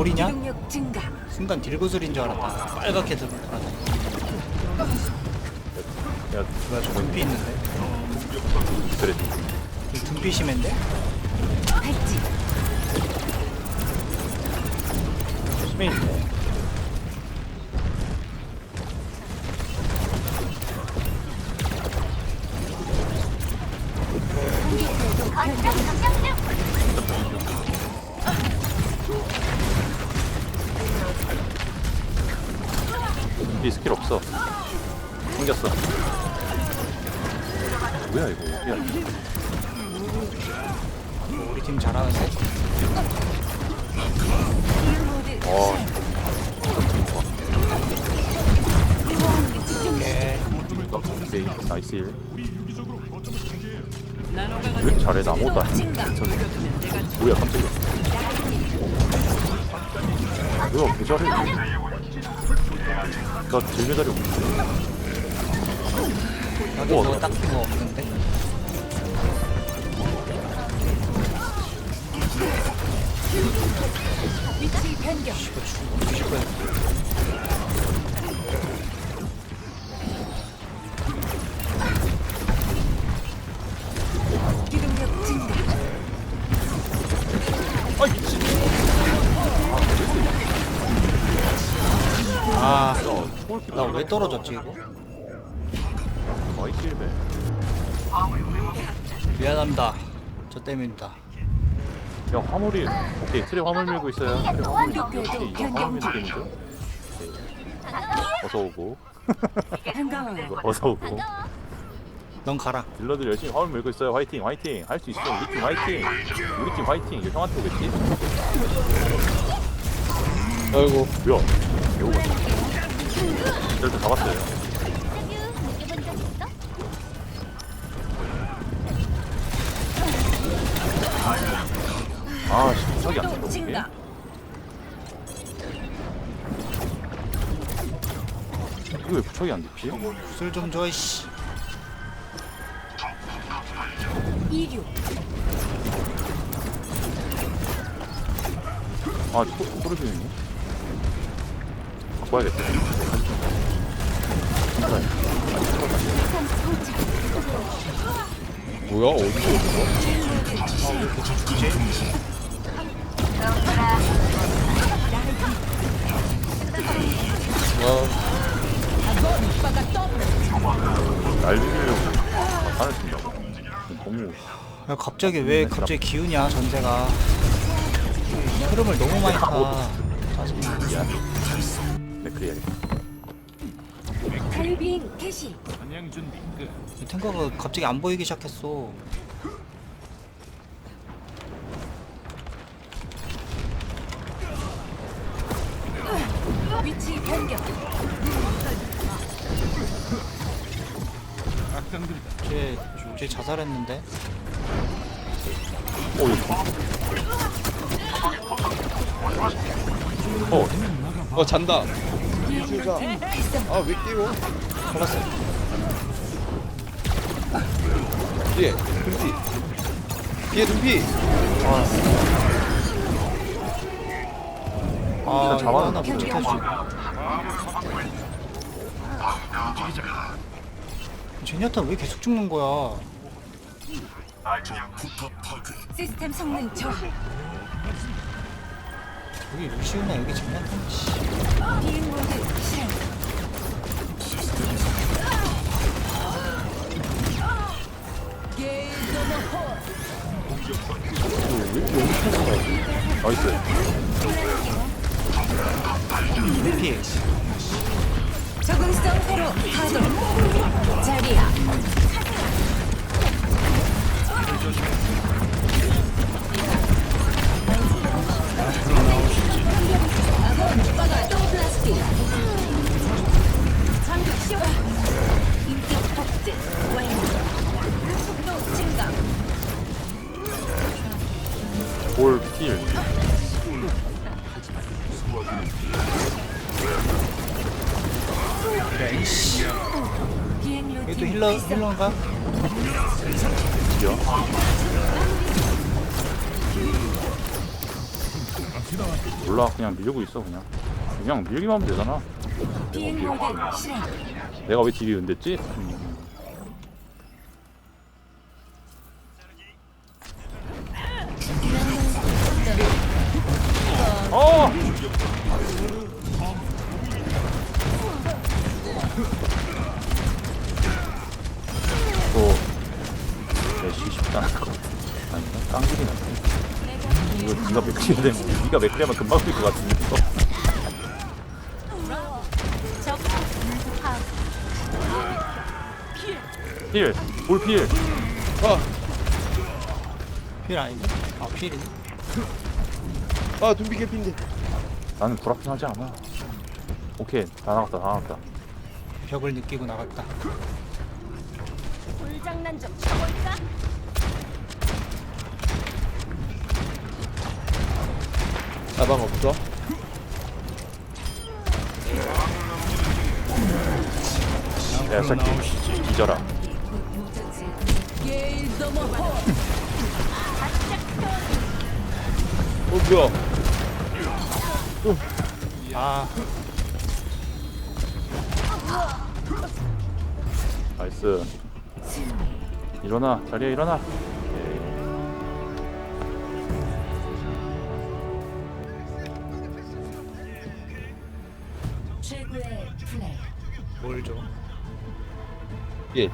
돌이냐? 증가. 순간 딜구슬인 줄 알았다 빨갛게 들어 돌아다니 야 뭐야 저 둔피 있는데? 그래 이 둔피 심한데? 발찌. 심해 있네 이 스킬 없어. 생겼어. 뭐야 이거? 야. 뭐 우리 팀 잘하는데? 어, 오케이. 나이스 일. 왜 잘해 나 아무것도 안 해. 저는 뭐야 깜짝이야. 뭐야 개 잘해 나 제일 잘해 나도 우와. 뭐 딱히 뭐 없는데? 위치 변경. 이거 죽 주실 거야 기동력 증가. 아 미친 나 왜 떨어졌지 이거? 거의 킬배 미안합니다. 저 때문입니다. 야 화물이 오케이 트레 화물 밀고 있어요. 트레 화물 밀고 오케이 이거 화물 밀고 있는데? 오케이. 어서 오고. 이거 어서 오고. 넌 가라. 딜러들 열심히 화물 밀고 있어요. 화이팅 화이팅. 할 수 있어. 우리 팀 화이팅. 우리 팀 화이팅. 이거 형한테 오겠지? 아이고. 뭐야 여우가 딜러 잡았어요 아 씨, 부착이 안 된다 이게. 이거 왜 부착이 안 됐지? 구슬 좀 줘 이씨 이륙. 아, 소, 소리 들리네. 바꿔야겠다. 뭐야 어디서 오는 거야? 날 죽이려고 하늘 쓴다고. 너무. 야, 갑자기 왜 갑자기 기우냐 전세가 흐름을 너무 많이 타 짜증나 미안. 네, 그래야겠다. 탈비행 개시. 이 탱커가 갑자기 안 보이기 시작했어 위치 변경. 쟤, 쟤 자살했는데 어, 이거. 어, 어 잔다 비행로드 활성. 아왜 끼워 클라스 뒤에. 등피. 뒤에 등피. 아. 하나 못 지켜주네 제니아타 왜 계속 죽는 거야? 시스템 성능 저하. 여기 루시우나 여기 제니아타 씨 비행로드 실행. 나이스. 피 적응성 회로 가동. 자리야. 볼 여기 또 힐러 힐러인가? 몰라 그냥 밀고 있어 그냥 그냥 밀기만 하면 되잖아 비행 모드 실행. 내가 왜 딜이 은댔지? 음. 어! 또것 같아 아닌가? 깡질이 났네 이거 니가 맥크리 되면 니가 맥크리 하면 금방 될것 같은데 이거. 필! 볼필! 아, 필 아니지? 아 필이네 아 둠피 개피인데. 나는 불합성하지 않아 오케이 다 나갔다 다 나갔다 벽을 느끼고 나갔다 불장난 좀 쳐볼까? 가방 없어? 야 새끼. 뒤져라. 어 뭐야? 아. 나이스. 일어나. 자리에 일어나 뭘 줘? 예.